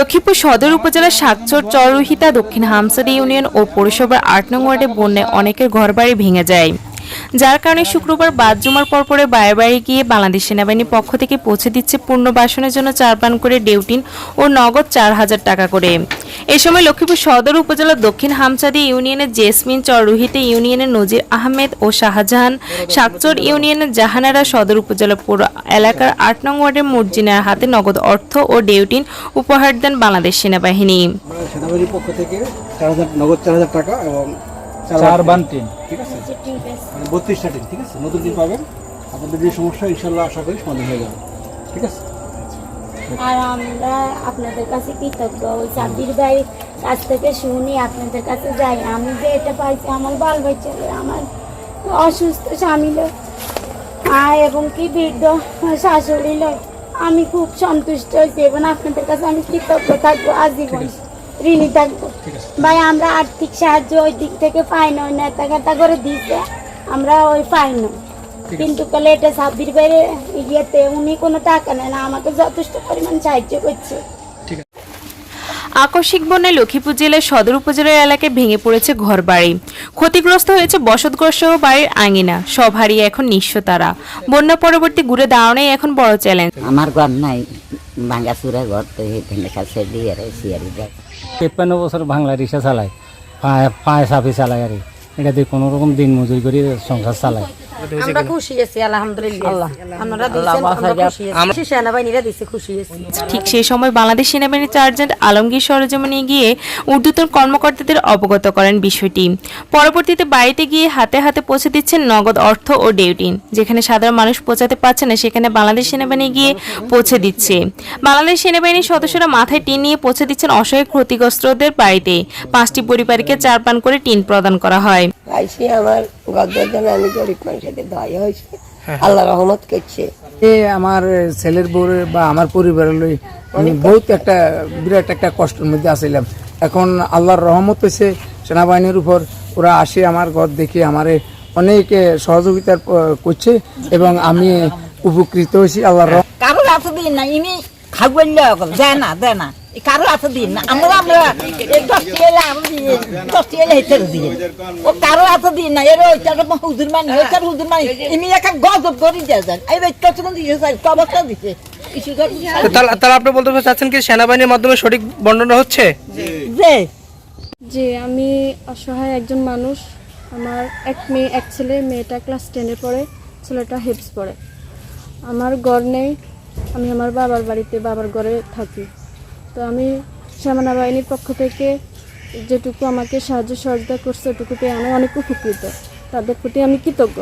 লক্ষ্মীপুর সদর উপজেলার শাকচর চররোহিতা দক্ষিণ হামসাদি ইউনিয়ন ও পৌরসভার আট নং ওয়ার্ডে বন্যায় অনেকের ঘরবাড়ি ভেঙে যায়। যার কারণে শুক্রবার বাদ জুমার পরপরে বাইরে বাড়ি গিয়ে বাংলাদেশ সেনাবাহিনীর পক্ষ থেকে পৌঁছে দিচ্ছে পুনর্বাসনের জন্য চার পান করে ডেউটিন ও নগদ চার হাজার টাকা করে। এ সময় লক্ষ্মীপুর সদর উপজেলার দক্ষিণ হামচাদি ইউনিয়নের জেসমিন চররুহিতে ইউনিয়নের নজির আহমেদ ও শাহজাহান সাকচর ইউনিয়নের জাহানারা সদর উপজেলা পৌর এলাকার আট নং ওয়ার্ডের মুরজিনার হাতে নগদ অর্থ ও ডেউটিন উপহার দেন বাংলাদেশ সেনাবাহিনী। সেনাবাহিনীর পক্ষ থেকে চার নগদ চার হাজার টাকা এবং চার বান টিন ঠিক আছে? মানে বত্রিশটা ঠিক আছে? নতুন টিম পাবেন। আপনাদের যে সমস্যা ইনশাল্লাহ আশা করি সমাধান হয়ে যাবে। ঠিক আছে? আর আমরা আপনাদের কাছে কৃতজ্ঞ। ওই সাব্বির ভাইয়ের কাছ থেকে শুনি আপনাদের কাছে যাই। আমি যে এটা পাইছি আমার বাল বাচ্চাদের আমার অসুস্থ স্বামী লোক আর এবং কি বৃদ্ধ শাশুড়ি লোক। আমি খুব সন্তুষ্ট হয়েছি এবং আপনাদের কাছে আমি কৃতজ্ঞ থাকব আজীবন। ঋণী থাকব। ভাই আমরা আর্থিক সাহায্য ওই দিক থেকে পাই না ওই নেতা ঘাটা করে দিতে আমরা ওই পাই না। কিন্তু কালে এটা সাব্বির বাইরে ইয়েতে উনি কোনো টাকা নেয় না আমাকে যথেষ্ট পরিমাণ সাহায্য করছে। আকস্মিক বন্যায় লক্ষ্মীপুর জেলার সদর উপজেলার এলাকায় ভেঙে পড়েছে ঘরবাড়ি। ক্ষতিগ্রস্ত হয়েছে বসতঘর সহ বাড়ির আঙিনা সব হারিয়ে এখন নিঃস্ব তারা। বন্যা পরবর্তী ঘুরে দাঁড়ানোই এখন বড় চ্যালেঞ্জ আমার ঘর নাই। ভাঙ্গা চুরা ঘর, তো সেইখানে কাছে দিয়ে আর দেখ তেপ্পান্ন বছর বাংলা রিক্সা চালায়, পায়ে পায়ে চাপি চালায় আর এটা দিয়ে কোনো রকম দিন মজুরি করে সংসার চালায়। আমরা খুশি আছি আলহামদুলিল্লাহ। আমরা খুশি সেনাবাহিনীরা দিচ্ছে খুশি আছি। ঠিক সেই সময় বাংলাদেশ সেনাবাহিনীর চার্জেন্ট আলমগীর সরজমিনে গিয়ে ঊর্ধ্বতন কর্মকর্তাদের অবগত করেন বিষয়টি। পরবর্তীতে বাড়িতে গিয়ে হাতে হাতে পৌঁছে দিচ্ছেন নগদ অর্থ ও ডেউটিন যেখানে সাধারণ মানুষ পৌঁছাতে পারছে না সেখানে বাংলাদেশ সেনাবাহিনী গিয়ে পৌঁছে দিচ্ছে। বাংলাদেশ সেনাবাহিনীর সদস্যরা মাথায় টিন নিয়ে পৌঁছে দিচ্ছেন অসহায় ক্ষতিগ্রস্তদের বাড়িতে। পাঁচটি পরিবারকে চার পান করে টিন প্রদান করা হয়। আইসি আমার গদ্দের জন্য আমি গরিব মানুষের দয়া হয়েছে। আল্লাহ রহমত করছে। এ আমার ছেলের বউ বা আমার পরিবারের লই আমি বহুত একটা বিরাট একটা কষ্টের মধ্যে আসছিলাম এখন আল্লাহর রহমত হয়েছে সেনাবাহিনীর উপর ওরা আসে আমার ঘর দেখে আমারে অনেক সহযোগিতা করছে এবং আমি উপকৃত হয়েছি আল্লাহর রহমত। কারোর দিন না ইনি খাগুন দেয় না দেয় না। কারোর হাতে দিন না। আমরা আমরা দশটি এলে আমরা দিয়ে দশটি এলে হেঁটে দিয়ে ও কারোর হাতে দিন না এর ওইটার হুজুর মানি ওইটার হুজুর মানি ইনি একটা গজব করে দিয়ে যান এই ব্যক্তি কতক্ষণ দিয়ে যায় কবরটা দিছে। তাহলে তাহলে আপনি বলতে চাচ্ছেন কি? সেনাবাহিনীর মাধ্যমে সঠিক বর্ণনা হচ্ছে? যে যে আমি অসহায় একজন মানুষ। আমার এক মেয়ে এক ছেলে মেয়েটা ক্লাস টেনে পড়ে ছেলেটা হেপস পড়ে। আমার ঘর নেই। আমি আমার বাবার বাড়িতে বাবার ঘরে থাকি। তো আমি সামানা বাহিনীর পক্ষ থেকে যেটুকু আমাকে সাহায্য সহযোগিতা করছে ওটুকু পেয়ে আমি অনেক উপকৃত। তাদের প্রতি আমি কৃতজ্ঞ।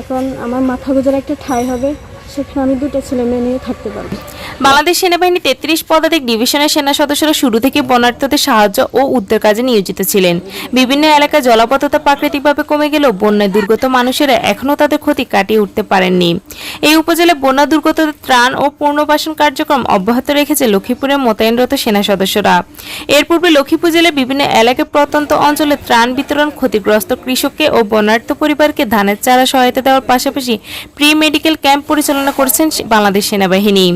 এখন আমার মাথা গোজার একটা ঠাঁই হবে, সেখানে আমি দুটো ছেলে মেয়ে নিয়ে থাকতে পারব। বাংলাদেশ সেনাবাহিনী তেত্রিশ পদাতিক ডিভিশনের সেনা সদস্যরা শুরু থেকে বন্যার্থদের সাহায্য ও উদ্ধার কাজে নিয়োজিত ছিলেন। বিভিন্ন এলাকায় জলাবদ্ধতা প্রাকৃতিকভাবে কমে গেলেও বন্যায় দুর্গত মানুষেরা এখনও তাদের ক্ষতি কাটিয়ে উঠতে পারেননি। এই উপজেলায় বন্যা দুর্গতদের ত্রাণ ও পুনর্বাসন কার্যক্রম অব্যাহত রেখেছে লক্ষ্মীপুরের মোতায়েনরত সেনা সদস্যরা। এর পূর্বে লক্ষ্মীপুর জেলার বিভিন্ন এলাকায় প্রত্যন্ত অঞ্চলে ত্রাণ বিতরণ ক্ষতিগ্রস্ত কৃষককে ও বন্যার্থ পরিবারকে ধানের চারা সহায়তা দেওয়ার পাশাপাশি প্রি মেডিকেল ক্যাম্প পরিচালনা করেছেন বাংলাদেশ সেনাবাহিনী।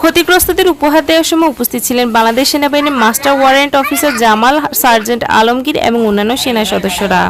ক্ষতিগ্রস্তদের উপহার দেওয়ার সময় উপস্থিত ছিলেন বাংলাদেশ সেনাবাহিনীর master warrant officer Jamal, sergeant Alamgir এবং অন্যান্য সেনা সদস্যরা।